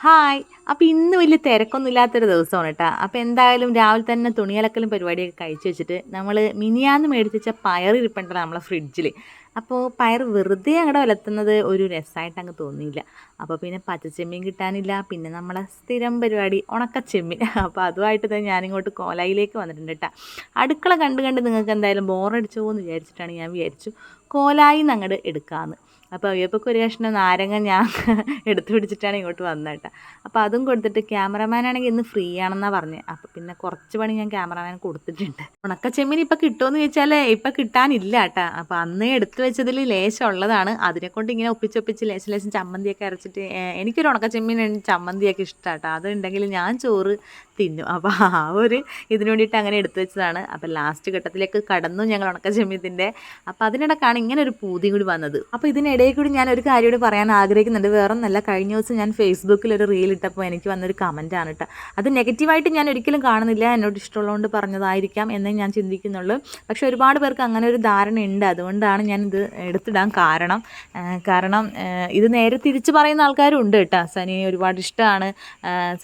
Hi അപ്പോൾ ഇന്ന് വലിയ തിരക്കൊന്നും ഇല്ലാത്തൊരു ദിവസമാണ് കേട്ടോ അപ്പോൾ എന്തായാലും രാവിലെ തന്നെ തുണിയലക്കലും പരിപാടിയൊക്കെ കഴിച്ച് വെച്ചിട്ട് നമ്മൾ മിനിയാന്ന് മേടിച്ച പയർ ഇരിപ്പുണ്ടല്ലോ നമ്മളെ ഫ്രിഡ്ജിൽ അപ്പോൾ പയർ വെറുതെ അങ്ങടെ വലത്തുന്നത് ഒരു രസമായിട്ട് അങ്ങ് തോന്നിയില്ല. അപ്പോൾ പിന്നെ പച്ചച്ചെമ്മീൻ കിട്ടാനില്ല. പിന്നെ നമ്മളെ സ്ഥിരം പരിപാടി ഉണക്കച്ചെമ്മീൻ. അപ്പോൾ അതുമായിട്ട് തന്നെ ഞാനിങ്ങോട്ട് കോലായിലേക്ക് വന്നിട്ടുണ്ട് കേട്ടോ അടുക്കള കണ്ട് കണ്ട് നിങ്ങൾക്ക് എന്തായാലും ബോറടിച്ചോ എന്ന് വിചാരിച്ചിട്ടാണ് ഞാൻ വിചാരിച്ചു കോലായി അങ്ങോട്ട് എടുക്കാമെന്ന് അപ്പോൾ അയ്യപ്പക്ക് ഒരു കഷ്ണം നാരങ്ങ ഞാൻ എടുത്തു പിടിച്ചിട്ടാണ് ഇങ്ങോട്ട് വന്നത് കേട്ടോ. അപ്പോൾ അതും കൊടുത്തിട്ട് ക്യാമറമാൻ ആണെങ്കിൽ ഇന്ന് ഫ്രീ ആണെന്നാണ് പറഞ്ഞത് അപ്പോൾ പിന്നെ കുറച്ച് പണി ഞാൻ ക്യാമറമാൻ കൊടുത്തിട്ടുണ്ട്. ഉണക്ക ചെമ്മീൻ ഇപ്പോൾ കിട്ടുമെന്ന് ചോദിച്ചാൽ ഇപ്പോൾ കിട്ടാനില്ല കേട്ടോ. അപ്പോൾ അന്നേ എടുത്തു വെച്ചതിൽ ലേശം ഉള്ളതാണ്. അതിനെക്കൊണ്ട് ഇങ്ങനെ ഒപ്പിച്ചൊപ്പിച്ച് ലേശം ലേശം ചമ്മന്തിയൊക്കെ അരച്ചിട്ട് എനിക്കൊരു ഉണക്ക ചെമ്മീൻ ചമ്മന്തിയൊക്കെ ഇഷ്ടമാണ് കേട്ടോ. അതുണ്ടെങ്കിൽ ഞാൻ ചോറ് തിന്നും. അപ്പോൾ ആ ഒരു ഇതിനു വേണ്ടിയിട്ട് അങ്ങനെ എടുത്തു വെച്ചതാണ്. അപ്പോൾ ലാസ്റ്റ് ഘട്ടത്തിലേക്ക് കടന്നു ഞങ്ങൾ ഉണക്ക ചെമ്മീത്തിന്റെ അപ്പോൾ അതിനിടക്കാണ് ഇങ്ങനെ ഒരു പൂതി കൂടി വന്നത്. അപ്പോൾ ഇതിനിടയിൽ കൂടി ഞാൻ ഒരു കാര്യം കൂടി പറയാൻ ആഗ്രഹിക്കുന്നുണ്ട്. വേറൊന്നല്ല കഴിഞ്ഞ ദിവസം ഞാൻ ഫേസ്ബുക്കിൽ ഒരു റീൽ ഇട്ടപ്പോൾ എനിക്ക് വന്നൊരു കമന്റാണ് കേട്ടോ അത് നെഗറ്റീവായിട്ട് ഞാൻ ഒരിക്കലും കാണുന്നില്ല. എന്നോട് ഇഷ്ടമുള്ളതുകൊണ്ട് പറഞ്ഞതായിരിക്കാം എന്നേ ഞാൻ ചിന്തിക്കുന്നുള്ളൂ. പക്ഷെ ഒരുപാട് പേർക്ക് അങ്ങനെ ഒരു ധാരണ ഉണ്ട് അതുകൊണ്ടാണ് ഞാൻ ഇത് എടുത്തിടാൻ കാരണം. കാരണം ഇത് നേരെ തിരിച്ച് പറയുന്ന ആൾക്കാരും ഉണ്ട് കേട്ടോ സനി ഒരുപാട് ഇഷ്ടമാണ്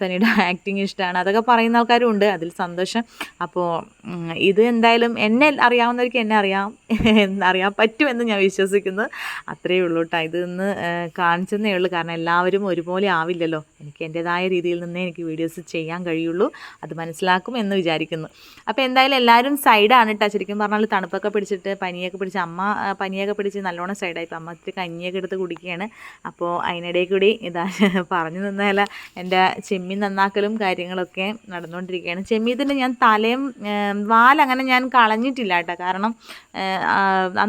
സനിയുടെ ആക്ടിങ് ഇഷ്ടമാണ് അതൊക്കെ പറയുന്ന ആൾക്കാരും ഉണ്ട്. അതിൽ സന്തോഷം. അപ്പോൾ ഇത് എന്തായാലും എന്നെ അറിയാവുന്നവർക്ക് എന്നെ അറിയാം. അറിയാൻ പറ്റുമെന്ന് ഞാൻ വിശ്വസിക്കുന്നു. അത്രയേ ഉള്ളൂ കേട്ടോ ഇത് ഇന്ന് കാണിച്ചെന്നേ ഉള്ളൂ. കാരണം എല്ലാവരും ഒരുപോലെ ആവില്ലല്ലോ. എനിക്ക് എന്റെതായ രീതിയിൽ നിന്നേ എനിക്ക് വീഡിയോസ് ചെയ്യാൻ കഴിയുള്ളൂ. അത് മനസ്സിലാക്കും എന്ന് വിചാരിക്കുന്നു. അപ്പോൾ എന്തായാലും എല്ലാവരും സൈഡാണ് കേട്ടോ ശരിക്കും പറഞ്ഞാൽ തണുപ്പൊക്കെ പിടിച്ചിട്ട് പനിയൊക്കെ പിടിച്ച് അമ്മ പനിയൊക്കെ പിടിച്ച് നല്ലോണം സൈഡായി. ഇപ്പം അമ്മ ഇത്തിരി കഞ്ഞിയൊക്കെ എടുത്ത് കുടിക്കുകയാണ്. അപ്പോൾ അതിനിടയിൽ കൂടി ഇതാ പറഞ്ഞു നിന്നാല എന്റെ ചെമ്മീൻ നന്നാക്കലും കാര്യങ്ങളൊക്കെ നടന്നുകൊണ്ടിരിക്കുകയാണ് ചെമ്മീത്തിന്റെ ഞാൻ തലയും വാലങ്ങനെ ഞാൻ കളഞ്ഞിട്ടില്ല കേട്ടോ കാരണം ആ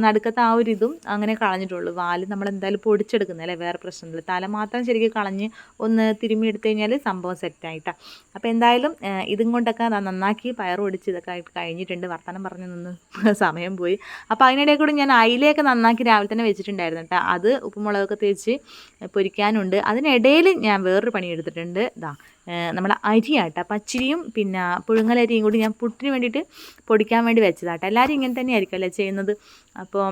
ആ ഒരു ഇതും അങ്ങനെ കളഞ്ഞിട്ടുള്ളൂ. വാൽ നമ്മൾ എന്തായാലും പൊടിച്ചെടുക്കുന്നതല്ലേ വേറെ പ്രശ്നമില്ല. തല മാത്രം ശരിക്കും കളഞ്ഞ് ഒന്ന് തിരുമ്മി എടുത്തു കഴിഞ്ഞാൽ സംഭവം സെറ്റായിട്ടാണ് അപ്പോൾ എന്തായാലും ഇതും കൊണ്ടൊക്കെ നന്നാക്കി പയർ ഒടിച്ച് ഇതൊക്കെ കഴിഞ്ഞിട്ടുണ്ട്. വർത്തമാനം പറഞ്ഞു നിന്ന് സമയം പോയി. അപ്പോൾ അതിനിടയിൽ കൂടി ഞാൻ അയിലയൊക്കെ നന്നാക്കി രാവിലെ തന്നെ വെച്ചിട്ടുണ്ടായിരുന്നു കേട്ടോ. അത് ഉപ്പുമുളകൊക്കെ തേച്ച് പൊരിക്കാനുണ്ട്. അതിനിടയിൽ ഞാൻ വേറൊരു പണി എടുത്തിട്ടുണ്ട്. ഇതാ നമ്മുടെ അരിയാട്ട പച്ചരിയും പിന്നെ പുഴുങ്ങലരിയും കൂടി ഞാൻ പുട്ടിന് വേണ്ടിയിട്ട് പൊടിക്കാൻ വേണ്ടി വെച്ചതാട്ടോ. എല്ലാവരും ഇങ്ങനെ തന്നെ ആയിരിക്കുമല്ലേ ചെയ്യുന്നത് അപ്പോൾ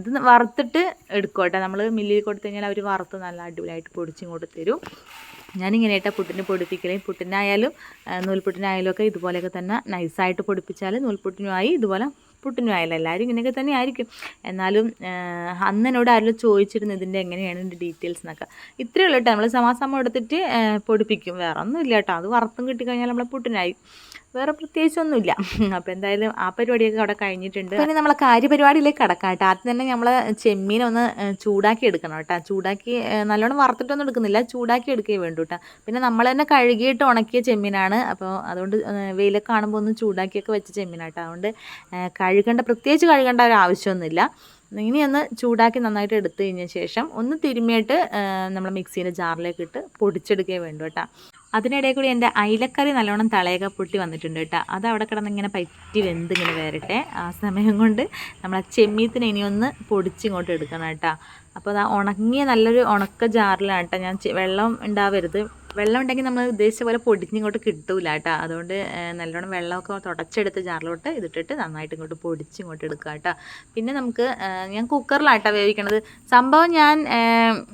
ഇത് വറുത്തിട്ട് എടുക്കും നമ്മൾ മില്ലിൽ കൊടുത്തു കഴിഞ്ഞാൽ അവർ വറുത്ത് നല്ല അടിപൊളിയായിട്ട് പൊടിച്ചും കൊടുത്തരും തരും. ഞാനിങ്ങനെയായിട്ടാ പുട്ടിന് പൊടിപ്പിക്കലേ. പുട്ടിനായാലും നൂൽപുട്ടിനായാലും ഒക്കെ ഇതുപോലെയൊക്കെ തന്നെ നൈസായിട്ട് പൊടിപ്പിച്ചാൽ നൂൽപുട്ടിനുമായി ഇതുപോലെ പുട്ടിനും ആയാലും എല്ലാവരും ഇങ്ങനെയൊക്കെ തന്നെ ആയിരിക്കും എന്നാലും അന്ന് എന്നോട് ആരെങ്കിലും ചോദിച്ചിരുന്നു ഇതിന്റെ എങ്ങനെയാണ് ഇതിന്റെ ഡീറ്റെയിൽസ് എന്നൊക്കെ. ഇത്രയേ ഉള്ളൂ കേട്ടോ. നമ്മൾ സമാസമം എടുത്തിട്ട് പൊടിപ്പിക്കും. വേറെ ഒന്നും ഇല്ല കേട്ടോ. അത് വറുത്തും കിട്ടിക്കഴിഞ്ഞാൽ നമ്മളെ പുട്ടിനായി. വേറെ പ്രത്യേകിച്ചൊന്നുമില്ല. അപ്പോൾ എന്തായാലും ആ പരിപാടിയൊക്കെ അവിടെ കഴിഞ്ഞിട്ടുണ്ട്. പിന്നെ നമ്മളെ കാര്യപരിപാടിയിലേക്ക് കടക്കാം കേട്ടോ. ആദ്യം തന്നെ നമ്മൾ ചെമ്മീനൊന്ന് ചൂടാക്കി എടുക്കണം കേട്ടോ. ചൂടാക്കി നല്ലോണം വറുത്തിട്ടൊന്നും എടുക്കുന്നില്ല. ചൂടാക്കി എടുക്കേ വേണ്ടു കേട്ടോ. പിന്നെ നമ്മൾ തന്നെ കഴുകിയിട്ട് ഉണക്കിയ ചെമ്മീനാണ്. അപ്പോൾ അതുകൊണ്ട് വെയിലൊക്കെ കാണുമ്പോൾ ഒന്ന് ചൂടാക്കിയൊക്കെ വെച്ച ചെമ്മീനാട്ടോ അതുകൊണ്ട് കഴുകേണ്ട പ്രത്യേകിച്ച് കഴുകേണ്ട ഒരു ആവശ്യമൊന്നുമില്ല. ഇനി ഒന്ന് ചൂടാക്കി നന്നായിട്ട് എടുത്തു കഴിഞ്ഞ ശേഷം ഒന്ന് തിരുമ്മിയിട്ട് നമ്മൾ മിക്സീന്റെ ജാറിലേക്ക് ഇട്ട് പൊടിച്ചെടുക്കേ വേണ്ടു കേട്ടോ. അതിനിടയിൽ കൂടി എന്റെ അയിലക്കറി നല്ലോണം തളയൊക്കെ പൊട്ടി വന്നിട്ടുണ്ട് കേട്ടോ. അത് അവിടെ കിടന്ന് ഇങ്ങനെ പറ്റി വെന്തിങ്ങനെ വരട്ടെ. ആ സമയം കൊണ്ട് നമ്മൾ ആ ചെമ്മീത്തിന് ഇനി ഒന്ന് പൊടിച്ചിങ്ങോട്ട് എടുക്കണം കേട്ടോ. അപ്പോൾ അത് ഉണങ്ങിയ നല്ലൊരു ഉണക്ക ജാറിലാണ് കേട്ടോ. ഞാൻ വെള്ളം ഉണ്ടാവരുത്. വെള്ളം ഉണ്ടെങ്കിൽ നമ്മൾ ഉദ്ദേശിച്ച പോലെ പൊടിച്ചിങ്ങോട്ട് കിട്ടൂല കേട്ടോ. അതുകൊണ്ട് നല്ലോണം വെള്ളമൊക്കെ തുടച്ചെടുത്ത് ജാറിലോട്ട് ഇതിട്ടിട്ട് നന്നായിട്ട് ഇങ്ങോട്ട് പൊടിച്ചിങ്ങോട്ട് എടുക്കുക കേട്ടോ. പിന്നെ നമുക്ക് ഞാൻ കുക്കറിലാട്ടോ വേവിക്കണത്. സംഭവം ഞാൻ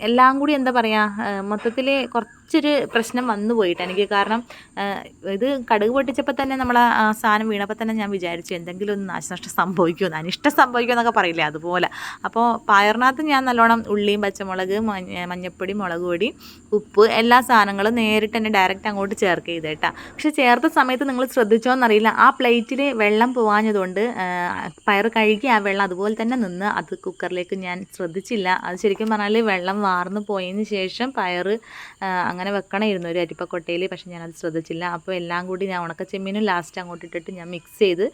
എല്ലാം കൂടി എന്താ പറയുക മൊത്തത്തിൽ കുറച്ച് കുറച്ചൊരു പ്രശ്നം വന്നു പോയിട്ട്. എനിക്ക് കാരണം ഇത് കടുക് പൊട്ടിച്ചപ്പോൾ തന്നെ നമ്മൾ ആ സാധനം വീണപ്പോൾ തന്നെ ഞാൻ വിചാരിച്ചു എന്തെങ്കിലും ഒന്ന് നാശനഷ്ടം സംഭവിക്കുമോ അനിഷ്ടം സംഭവിക്കുമോ എന്നൊക്കെ പറയില്ലേ അതുപോലെ. അപ്പോൾ പയറിനകത്ത് ഞാൻ നല്ലോണം ഉള്ളിയും പച്ചമുളക് മഞ്ഞപ്പൊടി മുളക് പൊടി ഉപ്പ് എല്ലാ സാധനങ്ങളും നേരിട്ട് തന്നെ ഡയറക്റ്റ് അങ്ങോട്ട് ചേർക്ക് ചെയ്തേട്ടാ. പക്ഷെ ചേർത്ത സമയത്ത് നിങ്ങൾ ശ്രദ്ധിച്ചോന്നറിയില്ല ആ പ്ലേറ്റിൽ വെള്ളം പോവാഞ്ഞതുകൊണ്ട് പയർ കഴുകി ആ വെള്ളം അതുപോലെ തന്നെ നിന്ന് അത് കുക്കറിലേക്ക് ഞാൻ ശ്രദ്ധിച്ചില്ല. അത് ശരിക്കും പറഞ്ഞാൽ വെള്ളം വാർന്നു പോയതിന് ശേഷം പയർ അങ്ങനെ വെക്കണമായിരുന്നു ഒരു അരിപ്പക്കൊട്ടയിൽ പക്ഷേ ഞാനത് ശ്രദ്ധിച്ചില്ല. അപ്പോൾ എല്ലാം കൂടി ഞാൻ ഉണക്ക ചെമ്മീനും ലാസ്റ്റ് അങ്ങോട്ട് ഇട്ടിട്ട് ഞാൻ മിക്സ് ചെയ്ത്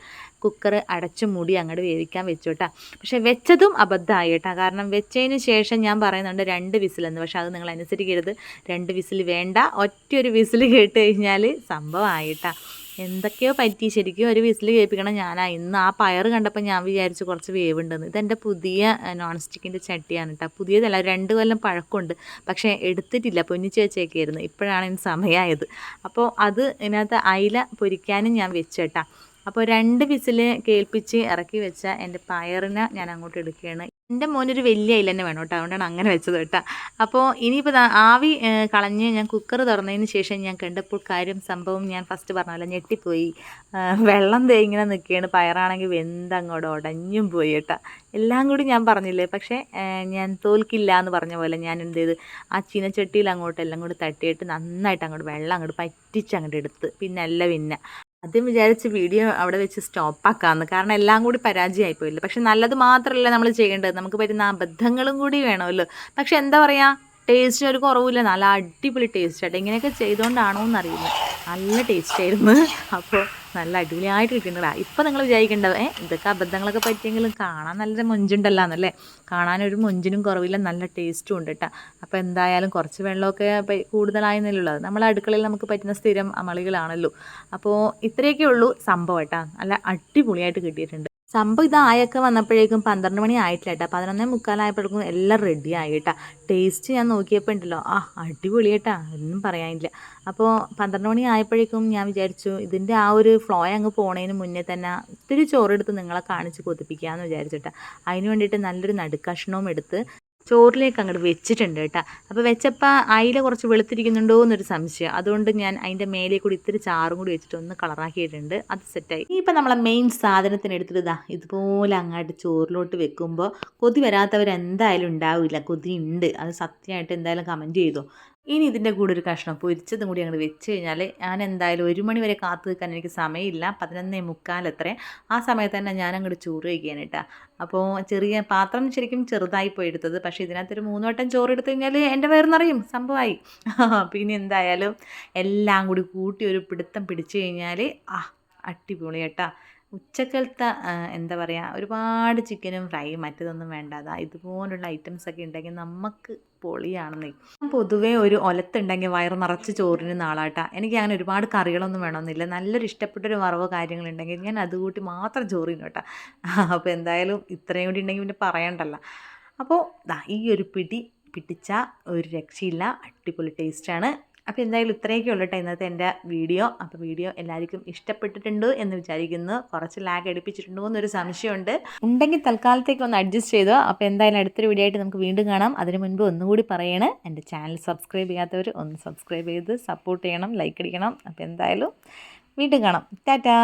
കുക്കർ അടച്ച് മൂടി അങ്ങോട്ട് വേവിക്കാൻ വെച്ചു കേട്ടോ പക്ഷേ വെച്ചതും അബദ്ധമായി കേട്ടോ കാരണം വെച്ചതിന് ശേഷം ഞാൻ പറയുന്നുണ്ട് രണ്ട് വിസിലെന്ന്. പക്ഷേ അത് നിങ്ങൾ അനുസരിക്കരുത് രണ്ട് വിസിൽ വേണ്ട. ഒറ്റ ഒരു വിസിൽ കേട്ട് കഴിഞ്ഞാൽ സംഭവമായിട്ടാ. എന്തൊക്കെയോ പറ്റി. ശരിക്കും ഒരു വിസിൽ കേൾപ്പിക്കണം. ഞാനാ ഇന്ന് ആ പയർ കണ്ടപ്പോൾ ഞാൻ വിചാരിച്ചു കുറച്ച് വേവ് വേവുണ്ടെന്ന്. ഇതെന്റെ പുതിയ നോൺ സ്റ്റിക്കിന്റെ ചട്ടിയാണ് കേട്ടോ പുതിയതല്ല രണ്ട് കൊല്ലം പഴക്കമുണ്ട്. പക്ഷേ എടുത്തിട്ടില്ല. പൊന്നിച്ച് വെച്ചേക്കായിരുന്നു. ഇപ്പോഴാണ് ഇനി സമയമായത് അപ്പോൾ അത് ഇതിനകത്ത് അയില പൊരിക്കാനും ഞാൻ വെച്ചു കേട്ടോ അപ്പോൾ രണ്ട് വിസിൽ കേൾപ്പിച്ച് ഇറക്കി വെച്ച എന്റെ പയറിനെ ഞാൻ അങ്ങോട്ട് എടുക്കുകയാണ്. എന്റെ മോനൊരു വലിയ അയില തന്നെ വേണം കേട്ടോ. അതുകൊണ്ടാണ് അങ്ങനെ വെച്ചത് കേട്ടോ. അപ്പോൾ ഇനിയിപ്പോൾ ആവി കളഞ്ഞ് ഞാൻ കുക്കർ തുറന്നതിന് ശേഷം ഞാൻ കണ്ടപ്പോൾ കാര്യം സംഭവം ഞാൻ ഫസ്റ്റ് പറഞ്ഞല്ലോ ഞെട്ടിപ്പോയി. വെള്ളം തേങ്ങനെ നിൽക്കുകയാണ്. പയറാണെങ്കിൽ വെന്തങ്ങോട്ട് ഉടഞ്ഞും പോയി കേട്ടോ. എല്ലാം കൂടി ഞാൻ പറഞ്ഞില്ലേ? പക്ഷേ ഞാൻ തോൽക്കില്ല എന്ന് പറഞ്ഞ പോലെ ഞാൻ എന്ത് ചെയ്ത്? ആ ചീനച്ചട്ടിയിൽ അങ്ങോട്ട് എല്ലാം കൂടി തട്ടിയിട്ട് നന്നായിട്ട് അങ്ങോട്ട് വെള്ളം അങ്ങോട്ട് പറ്റിച്ച് അങ്ങോട്ട് എടുത്ത്. പിന്നെ അല്ല പിന്നെ. ആദ്യം വിചാരിച്ച് വീഡിയോ അവിടെ വെച്ച് സ്റ്റോപ്പാക്കാമെന്ന് കാരണം എല്ലാം കൂടി പരാജയമായി പോയില്ല പക്ഷെ നല്ലത് മാത്രമല്ല നമ്മൾ ചെയ്യേണ്ടത്? നമുക്ക് പറ്റുന്ന അബദ്ധങ്ങളും കൂടി വേണമല്ലോ. പക്ഷെ എന്താ പറയുക ടേസ്റ്റിന് ഒരു കുറവില്ല നല്ല അടിപൊളി ടേസ്റ്റ് ആയിട്ട്. ഇങ്ങനെയൊക്കെ ചെയ്തുകൊണ്ടാണോ എന്നറിയില്ല നല്ല ടേസ്റ്റ് ആയിരുന്നു. അപ്പോൾ നല്ല അടിപൊളിയായിട്ട് ഇപ്പം നിങ്ങൾ വിചാരിക്കേണ്ടത് ഏ ഇതൊക്കെ അബദ്ധങ്ങളൊക്കെ പറ്റിയെങ്കിലും കാണാൻ നല്ല മൊഞ്ചുണ്ടല്ലോ എന്നല്ലേ കാണാനൊരു മൊഞ്ചിനും കുറവില്ല നല്ല ടേസ്റ്റും ഉണ്ട് കേട്ടോ അപ്പോൾ എന്തായാലും കുറച്ച് വെള്ളമൊക്കെ കൂടുതലായെന്നല്ലുള്ളത് കൂടുതലായെന്നല്ലേ നമ്മളെ അടുക്കളയിൽ നമുക്ക് പറ്റുന്ന സ്ഥിരം അമളികളാണല്ലോ. അപ്പോൾ ഇത്രയൊക്കെ ഉള്ളൂ സംഭവം കേട്ടോ നല്ല അടിപൊളിയായിട്ട് കിട്ടിയിട്ടുണ്ട്. സംഭവം ഇതായൊക്കെ വന്നപ്പോഴേക്കും പന്ത്രണ്ട് മണി ആയിട്ടില്ല കേട്ടോ. പതിനൊന്നേ മുക്കാലായപ്പോഴേക്കും എല്ലാം റെഡി ആയി കേട്ടോ. ടേസ്റ്റ് ഞാൻ നോക്കിയപ്പോൾ ഉണ്ടല്ലോ. ആ അടിപൊളി കേട്ടാ. ഒന്നും പറയാനില്ല. അപ്പോൾ പന്ത്രണ്ട് മണി ആയപ്പോഴേക്കും ഞാൻ വിചാരിച്ചു ഇതിന്റെ ആ ഒരു ഫ്ലോ അങ്ങ് പോണതിന് മുന്നേ തന്നെ ഇത്തിരി ചോറെടുത്ത് നിങ്ങളെ കാണിച്ച് കൊതിപ്പിക്കാമെന്ന് വിചാരിച്ചിട്ടാ അതിന് വേണ്ടിയിട്ട് നല്ലൊരു നടുക്കഷ്ണവും എടുത്ത് ചോറിലേക്ക് അങ്ങോട്ട് വെച്ചിട്ടുണ്ട് കേട്ടോ. അപ്പോൾ വെച്ചപ്പോൾ അയില കുറച്ച് വെളുത്തിരിക്കുന്നുണ്ടോ എന്നൊരു സംശയം. അതുകൊണ്ട് ഞാൻ അതിന്റെ മേലെ കൂടി ഇത്തിരി ചാറും കൂടി വെച്ചിട്ട് ഒന്ന് കളറാക്കിയിട്ടുണ്ട്. അത് സെറ്റായി ഇപ്പോൾ നമ്മളെ മെയിൻ സാധനത്തിന് എടുത്തിട്ട് ഇതാ ഇതുപോലെ അങ്ങോട്ട് ചോറിലോട്ട് വെക്കുമ്പോൾ കൊതി വരാത്തവരെന്തായാലും ഉണ്ടാവില്ല. കൊതി ഉണ്ട് അത് സത്യമായിട്ട് എന്തായാലും കമന്റ് ചെയ്തോ. ഇനി ഇതിന്റെ കൂടെ ഒരു കഷ്ണം പൊരിച്ചതും കൂടി അങ്ങോട്ട് വെച്ച് കഴിഞ്ഞാൽ ഞാൻ എന്തായാലും ഒരു മണി വരെ കാത്തു നിൽക്കാൻ എനിക്ക് സമയമില്ല. പതിനൊന്നേ മുക്കാലത്രേ ആ സമയത്ത് തന്നെ ഞാൻ അങ്ങോട്ട് ചോറ് വയ്ക്കാൻ കേട്ടോ. അപ്പോൾ ചെറിയ പാത്രം ശരിക്കും ചെറുതായി പോയി എടുത്തത്. പക്ഷേ ഇതിനകത്തൊരു മൂന്ന് വട്ടം ചോറ് എടുത്തു കഴിഞ്ഞാൽ എന്റെ വയറ് നിറയും സംഭവമായി പിന്നെ എന്തായാലും എല്ലാം കൂടി കൂട്ടി ഒരു പിടുത്തം പിടിച്ചു കഴിഞ്ഞാൽ ആ അടിപൊളി കേട്ടാ. ഉച്ചക്കലത്തെ എന്താ പറയുക ഒരുപാട് ചിക്കനും ഫ്രൈയും മറ്റതൊന്നും വേണ്ട. അതാ ഇതുപോലുള്ള ഐറ്റംസ് ഒക്കെ ഉണ്ടെങ്കിൽ നമുക്ക് പൊളിയാണെന്നേ. പൊതുവേ ഒരു ഒലത്തുണ്ടെങ്കിൽ വയറ് നിറച്ച് ചോറിന് നാളാട്ടാ. എനിക്ക് അങ്ങനെ ഒരുപാട് കറികളൊന്നും വേണമെന്നില്ല. നല്ലൊരു ഇഷ്ടപ്പെട്ടൊരു വറവോ കാര്യങ്ങളുണ്ടെങ്കിൽ ഞാൻ അതുകൂട്ടി മാത്രം ചോറിന് കേട്ടോ. അപ്പോൾ എന്തായാലും ഇത്രയും കൂടി ഉണ്ടെങ്കിൽ പിന്നെ പറയണ്ടല്ലോ. അപ്പോൾ ഈ ഒരു പിടി പിടിച്ച ഒരു രക്ഷയില്ല. അടിപൊളി ടേസ്റ്റാണ് അപ്പോൾ എന്തായാലും ഇത്രയൊക്കെ ഉള്ളട്ടെ ഇന്നത്തെ എന്റെ വീഡിയോ. അപ്പോൾ വീഡിയോ എല്ലാവർക്കും ഇഷ്ടപ്പെട്ടിട്ടുണ്ട് എന്ന് വിചാരിക്കുന്നു. കുറച്ച് ലാഗ് എടുപ്പിച്ചിട്ടുണ്ടോ എന്നൊരു സംശയമുണ്ട്. ഉണ്ടെങ്കിൽ തൽക്കാലത്തേക്ക് ഒന്ന് അഡ്ജസ്റ്റ് ചെയ്തോ. അപ്പോൾ എന്തായാലും അടുത്തൊരു വീഡിയോ ആയിട്ട് നമുക്ക് വീണ്ടും കാണാം. അതിന് മുൻപ് ഒന്നുകൂടി പറയണേ എന്റെ ചാനൽ സബ്സ്ക്രൈബ് ചെയ്യാത്തവർ ഒന്ന് സബ്സ്ക്രൈബ് ചെയ്ത് സപ്പോർട്ട് ചെയ്യണം ലൈക്ക് അടിക്കണം. അപ്പോൾ എന്തായാലും വീണ്ടും കാണാം. ടാറ്റാ!